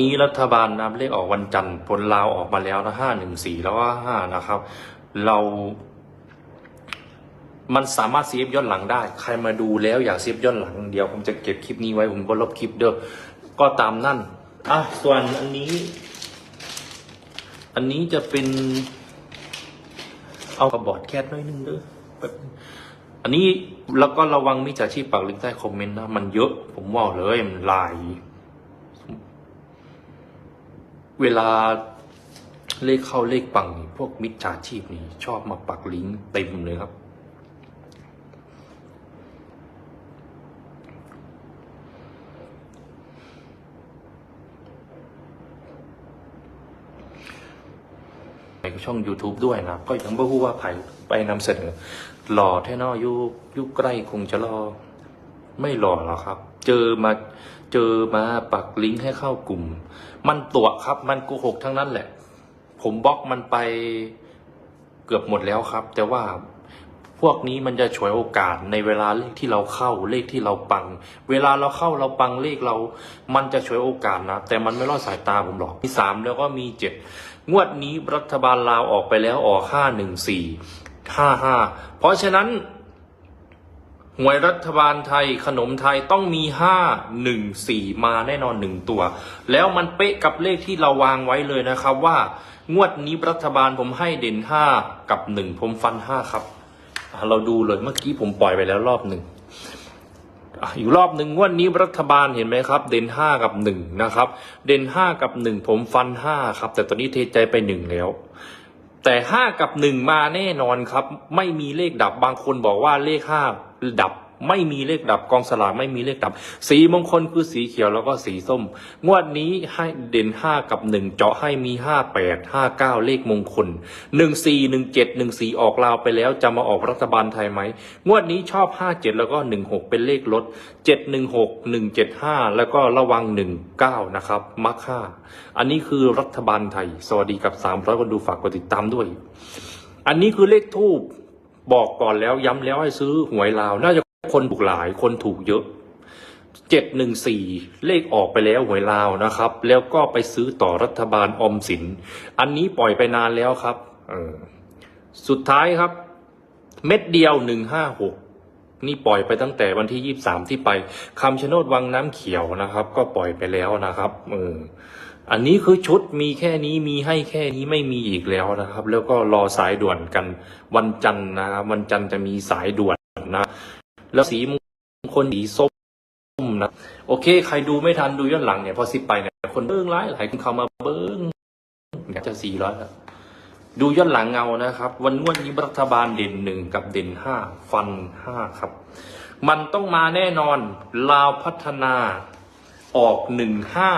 นี้รัฐบาลนับเลขออกวันจันทร์ผลลาวออกมาแล้วนะห้าหนึ่งสี่แล้วก็ห้านะครับ เรา มันสามารถเซฟย้อนหลังได้ ใครมาดูแล้วอยากเซฟย้อนหลัง เดี๋ยวผมจะเก็บคลิปนี้ไว้ผมก็ลบคลิปเด้อก็ตามนั่นอะส่วนอันนี้ อันนี้จะเป็น เอากระบอดแคทน้อยนึงเด้ออันนี้แล้วก็ระวังมิจฉาชีพปักลิงก์ใต้คอมเมนต์นะ มันเยอะผมว่าเลยมันหลาย เวลาเลขเข้าเลขปัง พวกมิจฉาชีพนี่ ชอบมาปักลิงก์เต็มเลยครับ ในช่อง YouTube ด้วยนะ ก็ยังไม่รู้ว่าไผ่ไปนำเสนอ หล่อแท่นอยุยุใกล้คงจะรอ ไม่หล่อหรอกครับ เจอมา เจอมาปักลิงก์ให้เข้ากลุ่ม มันตัวครับ มันโกหกทั้งนั้นแหละ ผมบล็อกมันไปเกือบหมดแล้วครับ แต่ว่าพวกนี้มันจะฉวยโอกาสในเวลาเลขที่เราเข้าเลขที่เราปัง เวลาเราเข้าเราปังเลขเรา มันจะฉวยโอกาสนะ แต่มันไม่รอดสายตาผมหรอกมีสามแล้วก็มีเจ็ดงวดนี้รัฐบาลลาวออกไปแล้วออกห้าหนึ่งสี่ห้าห้าเพราะฉะนั้น หวยรัฐบาลไทยขนมไทยต้องมีห้าหนึ่งสี่มาแน่นอนหนึ่งตัว แล้วมันเป๊ะกับเลขที่เราวางไว้เลยนะครับว่า งวดนี้รัฐบาลผมให้เด่นห้ากับหนึ่งผมฟันห้าครับ เราดูเลยเมื่อกี้ผมปล่อยไปแล้วรอบหนึ่งอะอีกรอบหนึ่งงวดนี้รัฐบาลเห็นไหมครับ เด่นห้ากับหนึ่งนะครับ เด่นห้ากับหนึ่งผมฟันห้าครับ แต่ตอนนี้เทใจไปหนึ่งแล้ว แต่ห้ากับหนึ่งมาแน่นอนครับ ไม่มีเลขดับบางคนบอกว่าเลขห้าดับ ไม่มีเลขดับกองสลากไม่มีเลขดับ สีมงคลคือสีเขียวแล้วก็สีส้ม งวดนี้ให้เด่นห้ากับหนึ่งเจาะให้มีห้าแปดห้าเก้าเลขมงคลหนึ่งสี่หนึ่งเจ็ดหนึ่งสี่ออกลาวไปแล้วจะมาออกรัฐบาลไทยไหม งวดนี้ชอบห้าเจ็ดแล้วก็หนึ่งหกเป็นเลขลดเจ็ดหนึ่งหกหนึ่งเจ็ดห้าแล้วก็ระวังหนึ่งเก้านะครับมักห้าอันนี้คือรัฐบาลไทย สวัสดีกับสามร้อยคนดูฝากกดติดตามด้วย อันนี้คือเลขทูบบอกก่อนแล้วย้ำแล้วให้ซื้อหวยลาวน่าจะ คนถูกหลายคนถูกเยอะเจ็ดหนึ่งสี่เลขออกไปแล้วหวยลาวนะครับ แล้วก็ไปซื้อต่อรัฐบาลอมสิน อันนี้ปล่อยไปนานแล้วครับสุดท้ายครับ เม็ดเดียวหนึ่งห้าหกนี่ปล่อยไปตั้งแต่วันที่ยี่สามที่ไปคำชะโนดวังน้ำเขียวนะครับ ก็ปล่อยไปแล้วนะครับเอออันนี้คือชุดมีแค่นี้มีให้แค่นี้ไม่มีอีกแล้วนะครับ แล้วก็รอสายด่วนกันวันจันทร์นะครับวันจันทร์จะมีสายด่วนนะ แล้วสีมงคลสีส้มนะโอเค ใครดูไม่ทันดูย้อนหลังเนี่ยพอสิบไปเนี่ยคนเบิ้งร้ายหลายคนเข้ามาเบิ้งเนี่ยจะสี่ร้อยแล้วดูย้อนหลังเงานะครับ วันงวดนี้รัฐบาลเด่นหนึ่งกับเด่นห้าฟันห้าครับ มันต้องมาแน่นอนลาวพัฒนาออกหนึ่งห้า